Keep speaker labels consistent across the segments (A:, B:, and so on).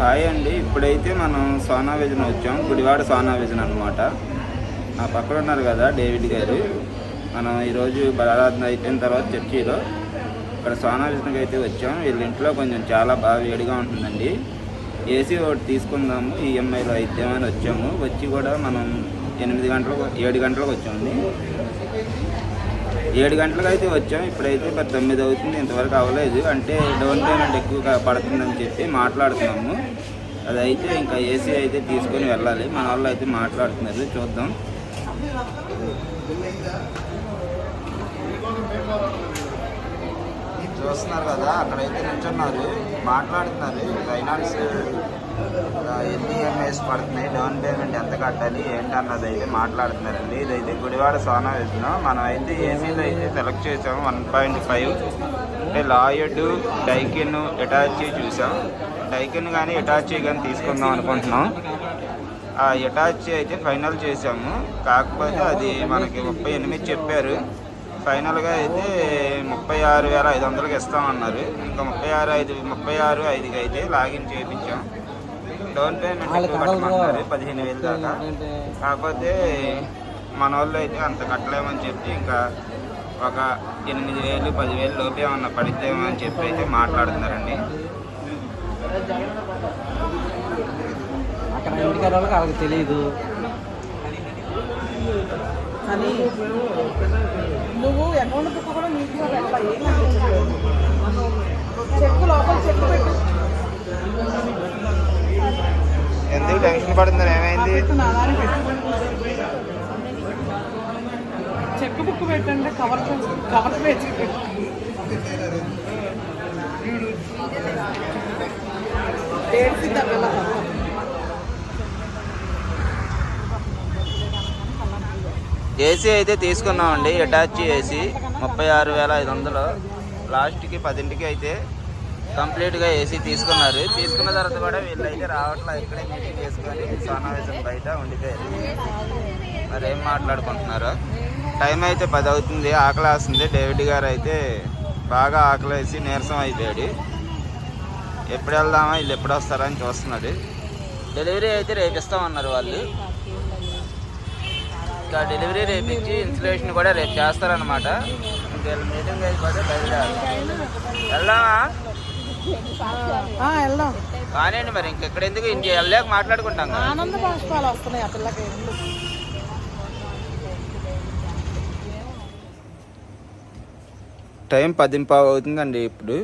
A: Hi అండి. ఇప్పుడైతే మనం సోనా విజన్ వచ్చాం. గుడివాడ సోనా విజన్ అనమాట నా పక్కన ఉన్నారు కదా డేవిడ్ గారు. మనం ఈరోజు బలారాధన అయిపోయిన తర్వాత చర్చిలో ఇక్కడ సోనా విజన్కి అయితే వచ్చాం. వీళ్ళ ఇంట్లో కొంచెం చాలా బాగా వేడిగా ఉంటుందండి. ఏసీ ఒకటి తీసుకుందాము. ఈఎంఐలో అయితే అని వచ్చాము. వచ్చి కూడా మనం ఎనిమిది గంటలకు ఏడు గంటలకు వచ్చామండి. ఏడు గంటలకు అయితే వచ్చాం. ఇప్పుడైతే మరి తొమ్మిది అవుతుంది. ఇంతవరకు అవ్వలేదు. అంటే డౌన్ పేమెంట్ ఎక్కువగా పడుతుందని చెప్పి మాట్లాడుతున్నాము. అది అయితే ఇంకా ఏసీ అయితే తీసుకొని వెళ్ళాలి. మన వాళ్ళు అయితే మాట్లాడుతున్నారు. చూద్దాం. చూస్తున్నారు కదా అక్కడైతే నిల్చున్నారు మాట్లాడుతున్నారు. ఫైనాన్స్ ఎన్ని ఈఎంఐస్ పడుతున్నాయి డౌన్ పేమెంట్ ఎంత కట్టాలి ఏంటి అన్నది అయితే మాట్లాడుతున్నారండి. ఇదైతే గుడివాడ సోనా వేసినాం మనం అయితే ఏసీలో అయితే సెలెక్ట్ చేసాం వన్ పాయింట్ ఫైవ్ అంటే లాయడ్ డైకిన్ ఇటాచీ చూసాం. డైకిన్ కానీ ఇటాచీ కానీ తీసుకుందాం అనుకుంటున్నాం. ఆ ఇటాచీ అయితే ఫైనల్ చేసాము. కాకపోతే అది మనకి ముప్పై ఎనిమిది చెప్పారు. ఫైనల్గా అయితే ముప్పై ఆరు వేల ఐదు వందలకి ఇస్తామన్నారు. ఇంకా ముప్పై ఆరు ఐదు ముప్పై ఆరు ఐదుకి అయితే లాగిన్ చేయించాం. డౌన్ పేమెంట్ కట్టమన్నారు పదిహేను వేలు దాకా. కాకపోతే మన వాళ్ళు అయితే అంత కట్టలేమని చెప్పి ఇంకా ఒక ఎనిమిది వేలు పదివేలు లోపే ఏమన్నా పడితేమో అని చెప్పి అయితే మాట్లాడుతున్నారండి.
B: అక్కడ ఇంటికి వాళ్ళకి వాళ్ళకి తెలియదు
C: కానీ నువ్వు అకౌంట్ బుక్ కూడా నీట్గా అనిపించలేదు. చెక్ లోపల చెక్ పెట్టు.
A: ఎందుకు టెన్షన్ పడుతున్నారు? ఏమైంది?
C: చెక్ బుక్ పెట్టండి కవర్ కవర్ పేజ్ పెట్టు. ఏడ్చి తగ్గల
A: ఏసీ అయితే తీసుకున్నామండి అటాచ్ ఏసీ ముప్పై ఆరు వేల ఐదు వందలు. లాస్ట్కి పదింటికి అయితే కంప్లీట్గా ఏసీ తీసుకున్నారు. తీసుకున్న తర్వాత కూడా వీళ్ళు అయితే రావట్లా ఇక్కడే మీటింగ్ చేసుకొని సమావేశం బయట ఉండిపోయారు. మరి ఏం మాట్లాడుకుంటున్నారు? టైం అయితే పది అవుతుంది ఆకలి వేస్తుంది డేవిడ్ గారు అయితే బాగా ఆకలి వేసి నీరసం అయిపోయాడు. ఎప్పుడు వెళ్దామా వీళ్ళు ఎప్పుడు వస్తారా అని చూస్తున్నాడు. డెలివరీ అయితే రేపిస్తామన్నారు వాళ్ళు. ఇంకా డెలివరీ రేపు ఇచ్చి ఇన్సులేషన్ కూడా రేపు చేస్తారనమాట ఇంకా మీటింగ్ అయిపోతే బయలుదేరాలి. వెళ్దామా?
C: వెళ్దాం.
A: కానివ్వండి మరి ఇంకెక్కడ ఎందుకు ఇంక వెళ్ళాక మాట్లాడుకుంటాం.
C: ఆనంద బాష్పాలు వస్తున్నాయి ఆ పిల్లకి.
A: టైం పదింపావు అవుతుందండి ఇప్పుడు.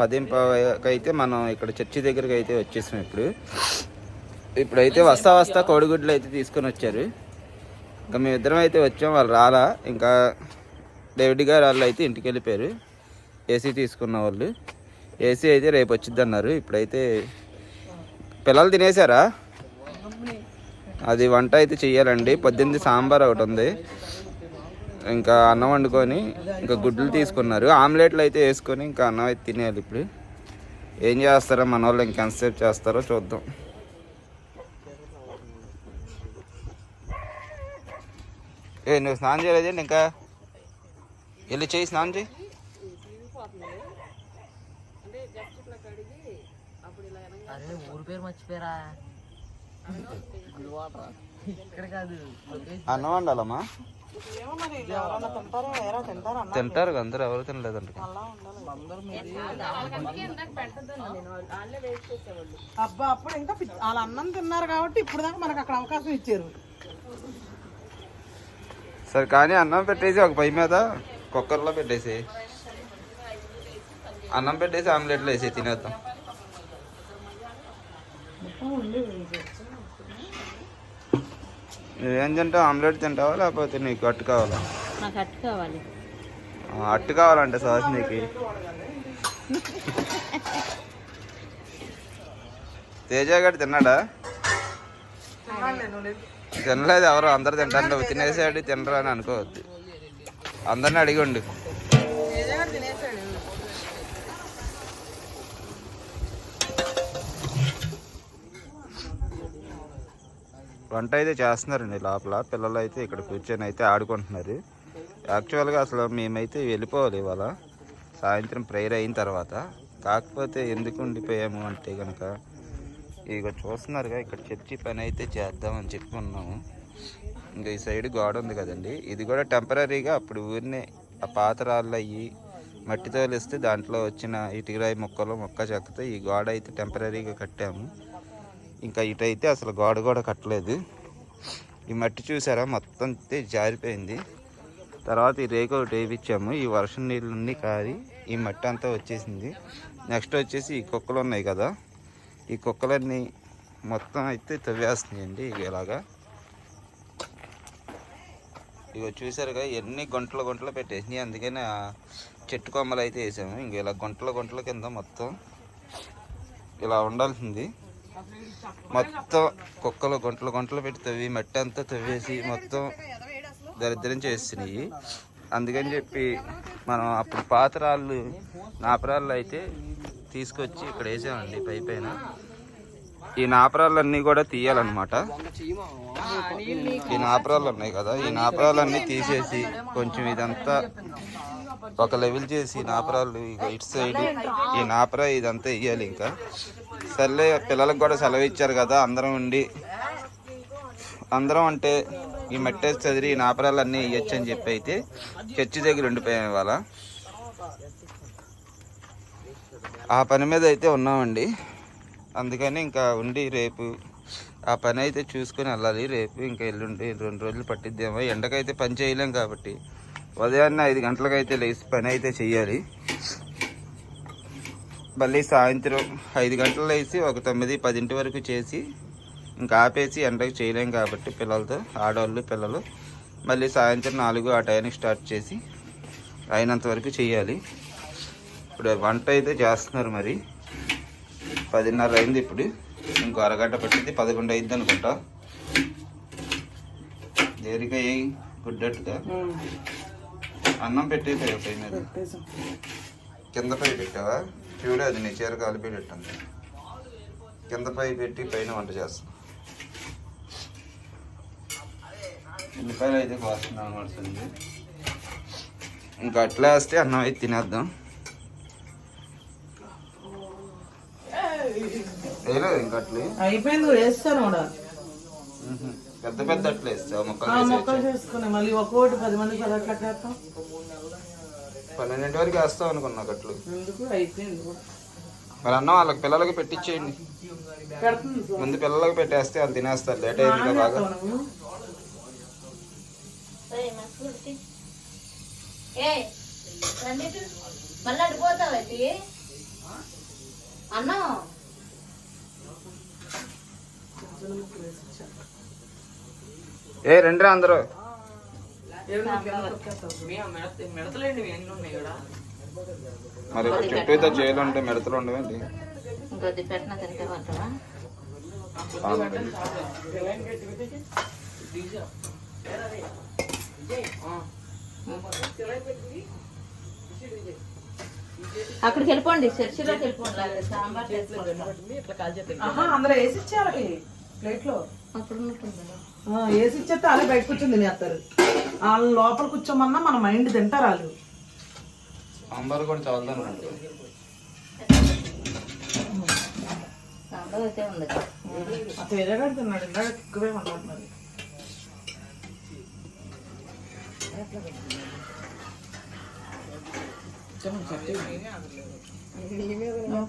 A: పదింపావుకి అయితే మనం ఇక్కడ చర్చి దగ్గరికి అయితే వచ్చేసాం ఇప్పుడు. ఇప్పుడైతే వస్తా వస్తా కోడిగుడ్లు అయితే తీసుకొని వచ్చారు. ఇంకా మేమిద్దరం అయితే వచ్చాం. వాళ్ళు రాలా. ఇంకా డేవిడ్ గారు వాళ్ళు అయితే ఇంటికి వెళ్ళిపోయారు. ఏసీ తీసుకున్న వాళ్ళు. ఏసీ అయితే రేపు వచ్చింది అన్నారు. ఇప్పుడైతే పిల్లలు తినేసారా అది వంట అయితే చెయ్యాలండి. పద్దెనిమిది సాంబార్ ఒకటి ఉంది. ఇంకా అన్నం వండుకొని ఇంకా గుడ్లు తీసుకున్నారు. ఆమ్లెట్లు అయితే వేసుకొని ఇంకా అన్నం అయితే తినేయాలి ఇప్పుడు. ఏం చేస్తారో మన వాళ్ళు ఇంకెంతసేపు చేస్తారో చూద్దాం. ఏ నువ్వు స్నానం చేయలేదండి ఇంకా? వెళ్ళి చేయి స్నానం చేయి.
B: అరే ఊరి పేరు మర్చిపోయారా? ఇక్కడ కాదు
A: అన్నం వండాలమ్మా?
C: ఏమో మరి ఎవరన్నా తింటారో
A: అందరూ ఎవరు తినలేదంట.
C: అలా ఉండాలి అబ్బా అప్పుడు ఇంకా వాళ్ళ అన్నం తిన్నారు కాబట్టి ఇప్పుడు దాకా మనకు అక్కడ అవకాశం ఇచ్చారు.
A: సరే కానీ అన్నం పెట్టేసి ఒక పై మీద కుక్కర్లో పెట్టేసి అన్నం పెట్టేసి ఆమ్లెట్లు వేసి తినేద్దాం. నువ్వేం తింటావు? ఆమ్లెట్ తింటావా? లేకపోతే నీకు అట్టు కావాలా?
D: అట్టు కావాలి.
A: అట్టు కావాలంటే సాస్ నీకు. తేజ గారు తిన్నాడా తినలేదు ఎవరు అందరు తింటారు. తినేసాడు తినరా అని అనుకోవద్దు. అందరిని అడిగండు వంట అయితే చేస్తున్నారండి లోపల. పిల్లలు అయితే ఇక్కడ కూర్చొని అయితే ఆడుకుంటున్నారు. యాక్చువల్గా అసలు మేమైతే వెళ్ళిపోవాలి ఇవాళ. సాయంత్రం ప్రేయర్ అయిన తర్వాత. కాకపోతే ఎందుకు ఉండిపోయాము అంటే కనుక ఇక చూస్తున్నారుగా ఇక్కడ చర్చి పని అయితే చేద్దామని చెప్పి ఉన్నాము. ఇంకా ఈ సైడ్ గోడ ఉంది కదండి. ఇది కూడా టెంపరీగా అప్పుడు ఊరినే ఆ పాత రాళ్ళు అయ్యి మట్టితో వేస్తే దాంట్లో వచ్చిన ఇటుకరాయి మొక్కలు మొక్క చెక్కతో ఈ గోడ అయితే టెంపరీగా కట్టాము. ఇంకా ఇటైతే అసలు గోడ కూడా కట్టలేదు. ఈ మట్టి చూసారా మొత్తం అయితే జారిపోయింది. తర్వాత ఈ రేకు ఒకటి వేయించాము. ఈ వర్షం నీళ్ళన్నీ కారి ఈ మట్టి అంతా వచ్చేసింది. నెక్స్ట్ వచ్చేసి ఈ కుక్కలు ఉన్నాయి కదా ఈ కుక్కలన్నీ మొత్తం అయితే తవ్వేస్తున్నాయండి ఇలాగా. ఇగో చూసారుగా ఎన్ని గుంటలు గుంటలు పెట్టేసినాయి. అందుకని చెట్టు కొమ్మలు అయితే వేసాము. ఇంక ఇలా గుంటల గుంటల కింద మొత్తం ఇలా ఉండాల్సింది. మొత్తం కుక్కలు గుంటలు గుంటలు పెట్టి తవ్వి మట్టి అంతా తవ్వేసి మొత్తం దరిద్రం చేస్తున్నాయి. అందుకని చెప్పి మనం అప్పుడు పాత రాళ్ళు నాపరాళ్ళు అయితే తీసుకొచ్చి ఇక్కడ వేసామండి పై పైన. ఈ నాపరాళ్ళన్నీ కూడా తీయాలన్నమాట. ఈ నాపరాలు ఉన్నాయి కదా ఈ నాపరాలన్నీ తీసేసి కొంచెం ఇదంతా ఒక లెవెల్ చేసి ఈ నాపరాలు ఇటు సైడ్ ఈ నాపరా ఇదంతా ఇయ్యాలి ఇంకా. సర్లే పిల్లలకు కూడా సెలవు ఇచ్చారు కదా అందరం ఉండి. అందరం అంటే ఈ మట్టేసి చదిరి ఈ నాపరాలన్నీ ఇయ్యొచ్చు అని చెప్పి అయితే చర్చి దగ్గర ఉండిపోయాం ఇవాళ. ఆ పని మీద అయితే ఉన్నామండి. అందుకని ఇంకా ఉండి రేపు ఆ పని అయితే చూసుకొని వెళ్ళాలి. రేపు ఇంకా ఎల్లుండి రెండు రోజులు పట్టిద్దేమో. ఎండకైతే పని చేయలేం కాబట్టి ఉదయాన్నే ఐదు గంటలకైతే లేచి పని అయితే చేయాలి మళ్ళీ సాయంత్రం ఐదు గంటలు లేచి ఒక తొమ్మిది పదింటి వరకు చేసి ఇంకా ఆపేసి ఎండకు చేయలేం కాబట్టి పిల్లలతో ఆడవాళ్ళు పిల్లలు. మళ్ళీ సాయంత్రం నాలుగు ఆ టైంకి స్టార్ట్ చేసి అయినంత వరకు చేయాలి ఇప్పుడు వంట అయితే చేస్తున్నారు మరి. పదిన్నర అయింది ఇప్పుడు. ఇంకో అరగంట పట్టింది పదకొండు అయింది అనుకుంటా. దేనిక గుడ్డట్టుగా? అన్నం పెట్టేసా పై మీద కింద పై పెట్టావా? చూడు అది నీ చీర కాలిపోయేటట్టుంది కింద పై పెట్టి పైన వంట చేస్తాం. ఉల్లిపాయలు అయితే కోస్తున్నాం అనమాట ఇంకా అట్లా వేస్తే అన్నం అయితే తినేద్దాం. వేయలేదు ఇంకా అట్లే?
C: అయిపోయింది వేస్తాను కూడా.
A: పెద్ద పెద్ద అట్లా వేస్తావు? మొక్కలు
C: మొక్కలు మళ్ళీ ఒక్కోటి పది మంది
A: పన్నెండింటి వరకు వేస్తావు అనుకున్నా అట్లు.
C: ఎందుకు? అయిపోయింది కూడా.
A: మరి అన్నం వాళ్ళకి పిల్లలకి పెట్టించేయండి. ముందు పిల్లలకి పెట్టేస్తే వాళ్ళు తినేస్తారు. లేట్ అయింది కదా బాగా.
D: మళ్ళీ అడిపోతావు అన్నం.
A: ఏ రండి అందరూ. మరి చెట్టు అయితే చేయలు ఉంటే మిడతలు
D: పట్టవా అక్కడికి వెళ్ళిపోండి చర్చిలోకి వెళ్ళిపోండి సాంబార్
C: అందరూ వేసి ఇచ్చారు ప్లేట్లో
D: అప్పుడు ఉంటుందా
C: ఆ, వేసి ఇచ్చేస్తే వాళ్ళే బయట కూర్చొని తినేస్తారు వాళ్ళు లోపల కూర్చోమన్నా మన మైండ్ తింటారు వాళ్ళు
A: సాంబార్ కూడా
D: ఉంది
C: ఆ పేదగాడు తిన్నాడు ఇందాక ఎక్కువే మాట్లాడుతున్నారు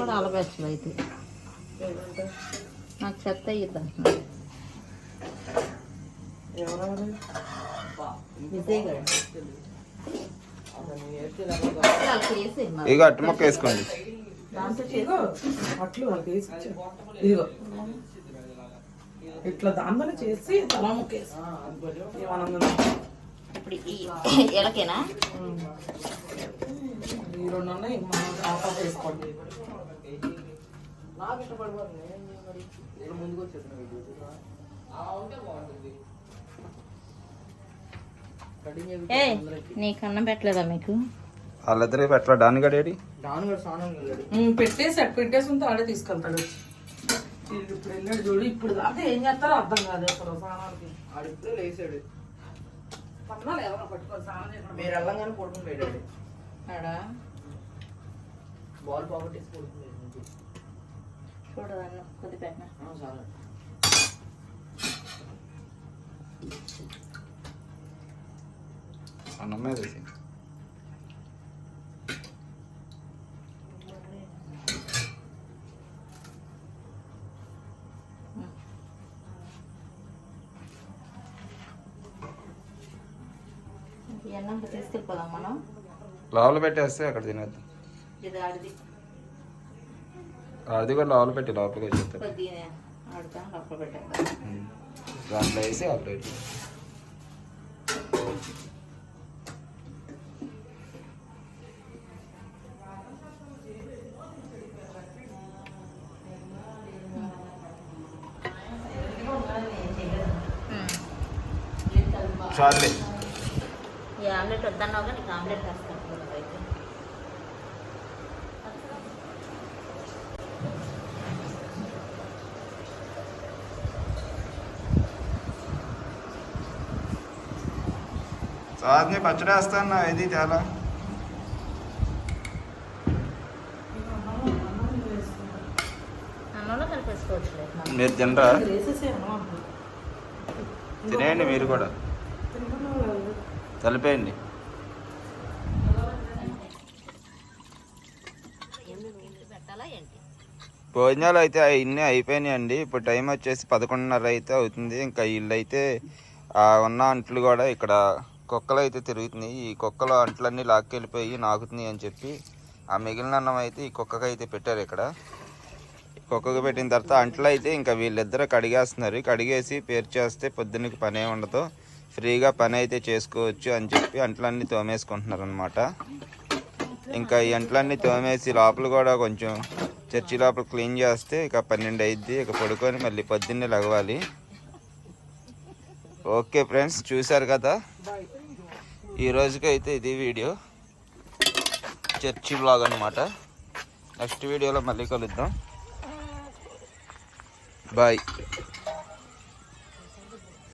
D: కూడా అయితే నాకు చెత్త మరి.
A: ఇక అట్టు మొక్క వేసుకోండి.
D: దాంతో
C: ఇదిగో. ఇట్లా దాంతోనే చేసి తలా ముక్కేసి ఏమన్నా
D: ఇప్పుడు ఈ ఎలకేనా
C: ఈ రెండు ఉన్నాయి మనం ఆఫ్ వేసుకోండి
D: ఏ నీకు అన్నం పెట్టలేదా మీకు?
A: వాళ్ళిద్దరే పెట్టరా? డానిగడేడి
C: ఉమ్, పెట్టేసి అటు పెట్టేసి ఉంటే ఆడే తీసుకెళ్తాడు. వచ్చి. ఇది ఇప్పుడు వెళ్ళాడు చూడు ఇప్పుడు దాకా ఏం చేస్తారో అర్థం కాదు అసలు స్నానానికి. ఆడిప్పుడే లేచాడు. పన్నాలు ఎవరో పట్టుకొని స్నానం చేయకుండా
B: మీరు వెళ్ళంగానే పడుకుని పోయాడు
D: ఆడా?
B: బాల్ పోగొట్టేసి పడుకుని
D: కొద్ది పెట్టిన
B: సరే.
A: అన్నం మీద
D: అన్నం తీసుకెళ్ళిపోదాం మనం.
A: లోపల పెట్టేస్తే అక్కడ తినేద్దాం.
D: ఇది ఆడిది.
A: అది కూడా లోపల పెట్టి లోపలికి
D: పెట్టేద్దాం.
A: దాంట్లో వేసి ఆ ప్లేట్ చాలే.
D: ఈ ఆమ్లెట్ వద్దన్నావు కానీ నీకు ఆమ్లెట్ వేస్తాను అయితే
A: సాధ్ని పచ్చడి వేస్తాను? ఇది చాలా.
D: అన్నంలో కలిపేసుకోవచ్చులే.
A: మీరు తినరా. తినేయండి మీరు కూడా. కలిపేయండి. భోజనాలు అయితే ఇన్ని అయిపోయినాయండి. ఇప్పుడు టైం వచ్చేసి పదకొండున్నర అయితే అవుతుంది. ఇంకా వీళ్ళు అయితే ఆ ఉన్న అంట్లు కూడా ఇక్కడ కుక్కలు అయితే తిరుగుతున్నాయి. ఈ కుక్కలు అంట్లన్నీ లాక్కెళ్ళిపోయి నాకుతున్నాయి అని చెప్పి ఆ మిగిలిన అన్నం అయితే ఈ కుక్కకి అయితే పెట్టారు ఇక్కడ. ఈ పెట్టిన తర్వాత అంట్లు అయితే ఇంకా వీళ్ళిద్దరు కడిగేస్తున్నారు. కడిగేసి పేరు చేస్తే పొద్దున్నకి పని ఉండదు. ఫ్రీగా పని అయితే చేసుకోవచ్చు అని చెప్పి అంట్లన్నీ తోమేసుకుంటున్నారు అనమాట ఇంకా ఈ అంట్లన్నీ తోమేసి లోపల కూడా కొంచెం చర్చి లోపల క్లీన్ చేస్తే ఇక పన్నెండు అయిద్ది. ఇక పడుకొని మళ్ళీ పొద్దున్నే లగవాలి. ఓకే ఫ్రెండ్స్ చూశారు కదా? ఈ రోజుకైతే ఇది వీడియో. చర్చి బ్లాగ్ అనమాట నెక్స్ట్ వీడియోలో మళ్ళీ కలుద్దాం. బాయ్.